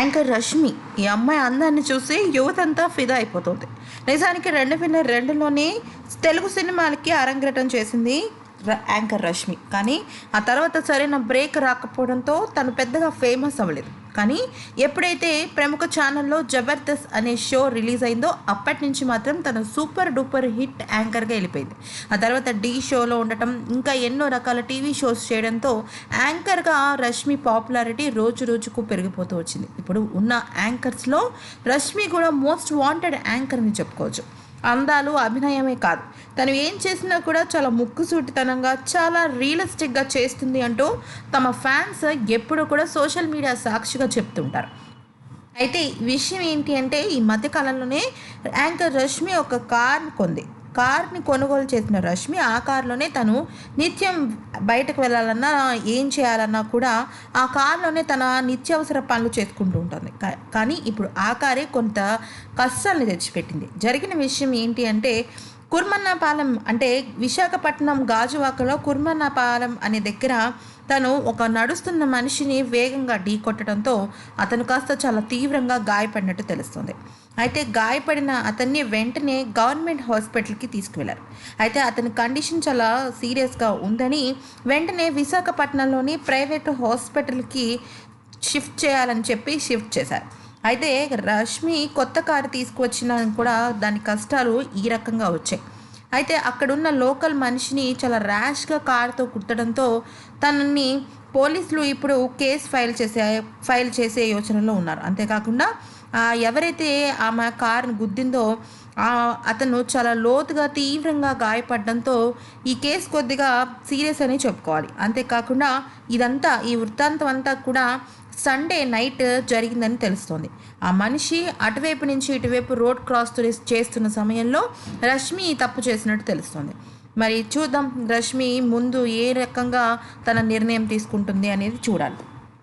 Anchor Rashmi ఈ అమ్మాయి అందాన్ని చూసి యువతంతా ఫిదా అయిపోతుంది. నిజానికి రెండు వేల రెండులోనే తెలుగు సినిమాలకి అరంగేటం చేసింది యాంకర్ రష్మి. కానీ ఆ తర్వాత సరైన బ్రేక్ రాకపోవడంతో తను పెద్దగా ఫేమస్ అవ్వలేదు. కానీ ఎప్పుడైతే ప్రముఖ ఛానల్లో జబర్దస్త్ అనే షో రిలీజ్ అయిందో అప్పటి నుంచి మాత్రం తను సూపర్ డూపర్ హిట్ యాంకర్గా వెళ్ళిపోయింది. ఆ తర్వాత డి షోలో ఉండటం ఇంకా ఎన్నో రకాల టీవీ షోస్ చేయడంతో యాంకర్గా రష్మి పాపులారిటీ రోజు రోజుకు పెరిగిపోతూ వచ్చింది. ఇప్పుడు ఉన్న యాంకర్స్లో రష్మి కూడా మోస్ట్ వాంటెడ్ యాంకర్ అని చెప్పుకోవచ్చు. అందాలు అభినయమే కాదు. తను ఏం చేసినా కూడా చాలా ముక్కుసూటితనంగా చాలా రియలిస్టిక్గా చేస్తుంది అంటూ తమ ఫ్యాన్స్ ఎప్పుడూ కూడా సోషల్ మీడియా సాక్షిగా చెప్తుంటారు. అయితే విషయం ఏంటి అంటే ఈ మధ్యకాలంలోనే యాంకర్ రష్మి ఒక కార్ కొంది. కార్ని కొనుగోలు చేసిన రష్మి ఆ కారులోనే తను నిత్యం బయటకు వెళ్ళాలన్నా ఏం చేయాలన్నా కూడా ఆ కార్లోనే తన నిత్యావసర పనులు చేసుకుంటూ ఉంటుంది. కానీ ఇప్పుడు ఆ కారే కొంత కష్టాలని తెచ్చిపెట్టింది. జరిగిన విషయం ఏంటి అంటే కుర్మన్నపాలెం అంటే విశాఖపట్నం గాజువాకలో కుర్మన్నపాలెం అనే దగ్గర తను ఒక నడుస్తున్న మనిషిని వేగంగా ఢీ కొట్టడంతో అతను కాస్త చాలా తీవ్రంగా గాయపడినట్టు తెలుస్తుంది. అయితే గాయపడిన అతన్ని వెంటనే గవర్నమెంట్ హాస్పిటల్కి తీసుకువెళ్ళారు. అయితే అతని కండిషన్ చాలా సీరియస్గా ఉందని వెంటనే విశాఖపట్నంలోని ప్రైవేట్ హాస్పిటల్కి షిఫ్ట్ చేయాలని చెప్పి షిఫ్ట్ చేశారు. అయితే రష్మి కొత్త కారు తీసుకువచ్చినా కూడా దాని కష్టాలు ఈ రకంగా వచ్చాయి. అయితే అక్కడున్న లోకల్ మనిషిని చాలా ర్యాష్గా కారుతో కుట్టడంతో తనని పోలీసులు ఇప్పుడు కేసు ఫైల్ చేసే ఫైల్ చేసే యోచనలో ఉన్నారు. అంతేకాకుండా ఎవరైతే ఆమె కారును గుద్దిందో అతను చాలా లోతుగా తీవ్రంగా గాయపడడంతో ఈ కేసు కొద్దిగా సీరియస్ అని చెప్పుకోవాలి. అంతేకాకుండా ఇదంతా ఈ వృత్తాంతం అంతా కూడా సండే నైట్ జరిగిందని తెలుస్తోంది. ఆ మనిషి అటువైపు నుంచి ఇటువైపు రోడ్ క్రాస్ చేస్తున్న సమయంలో రష్మి తప్పు చేసినట్టు తెలుస్తోంది. మరి చూద్దాం రష్మి ముందు ఏ రకంగా తన నిర్ణయం తీసుకుంటుంది అనేది చూడాలి.